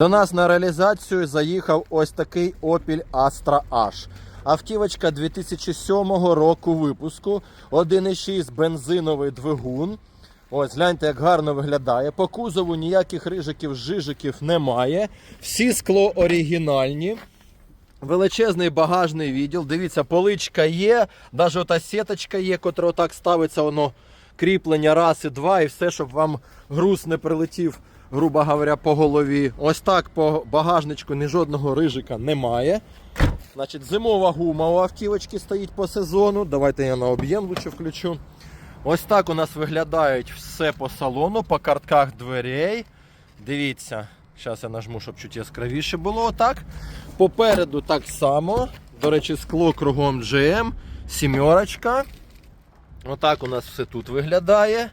До нас на реалізацію заїхав ось такий Opel Astra H. Автівочка 2007 року випуску, 1,6 бензиновий двигун. Ось гляньте, як гарно виглядає. По кузову ніяких рижиків, жижиків немає. Всі скло оригінальні. Величезний багажний відділ. Дивіться, поличка є, навіть ота сіточка є, котра отак ставиться, воно кріплення раз і два, і все, щоб вам груз не прилетів, грубо говоря, по голові. Ось так по багажничку ні жодного рижика немає. Значить, зимова гума у автівочки стоїть по сезону. Давайте я на об'єм лучше включу. Ось так у нас виглядають все по салону, по картках дверей. Дивіться, зараз я нажму, щоб чуть яскравіше було. Отак. Попереду так само. До речі, скло кругом GM, сімерочка. Отак у нас все тут виглядає.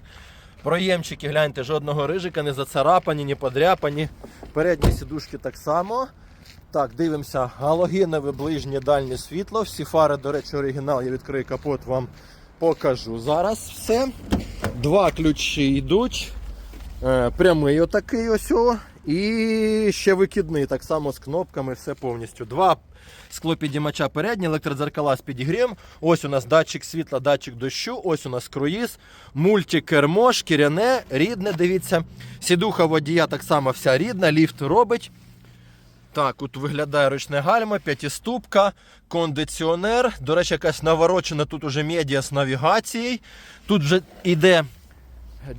Проємчики, гляньте, жодного рижика, не зацарапані, не подряпані. Передні сідушки так само. Так, дивимося, галогенове ближнє дальнє світло. Всі фари, до речі, оригінал. Я відкрию капот, вам покажу зараз все. Два ключі йдуть. Е, прямий отакий ось. І ще викидний, так само з кнопками, все повністю. Два склопідіймача передні, електродзеркала з підігрівом. Ось у нас датчик світла, датчик дощу, ось у нас круїз, мультикермо, шкіряне, рідне, дивіться. Сідуха водія так само вся рідна, ліфт робить. Так, тут виглядає ручне гальма, п'ятиступка, кондиціонер. До речі, якась наворочена тут уже медіа з навігацією. Тут вже йде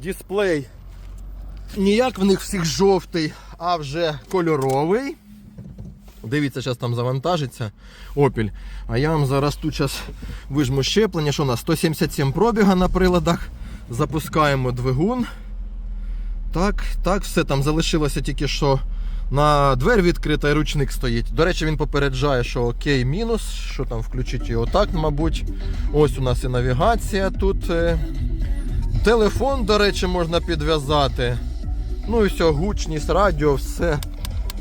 дисплей. Ніяк в них всіх жовтий, а вже кольоровий. Дивіться, зараз там завантажиться Opel. А я вам зараз тут зараз вижму щеплення. Що у нас? 177 пробіга на приладах. Запускаємо двигун. Так, так, все там залишилося тільки що на двері відкрита і ручник стоїть. До речі, він попереджає, що окей, мінус, що там включити його так, мабуть. Ось у нас і навігація тут. е. Телефон, до речі, можна підв'язати. Ну і все, гучність, радіо, все,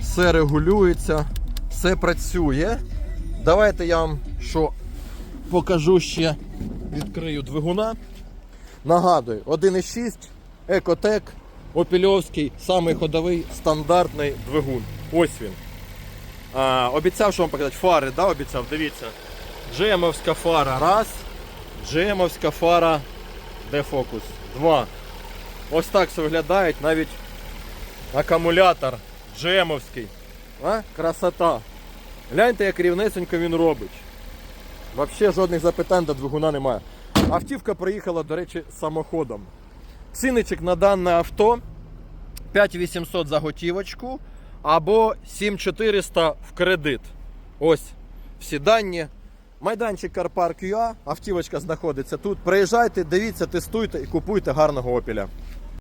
все регулюється, все працює. Давайте я вам що покажу ще, відкрию двигуна. Нагадую, 1,6 Екотек, Опільовський, самий ходовий стандартний двигун. Ось він. А, обіцяв, що вам показати фари, да, обіцяв, дивіться. Джемовська фара раз. Джемовська фара. Де фокус? Два. Ось так все виглядають навіть акумулятор джемовський. А? Красота. Гляньте, як рівнесенько він робить. Взагалі жодних запитань до двигуна немає. Автівка проїхала, до речі, самоходом. Ціничок на дане авто 5800 за готівочку або 7400 в кредит. Ось всі дані. Майданчик Карпарк UA, автівочка знаходиться тут. Приїжджайте, дивіться, тестуйте і купуйте гарного опіля.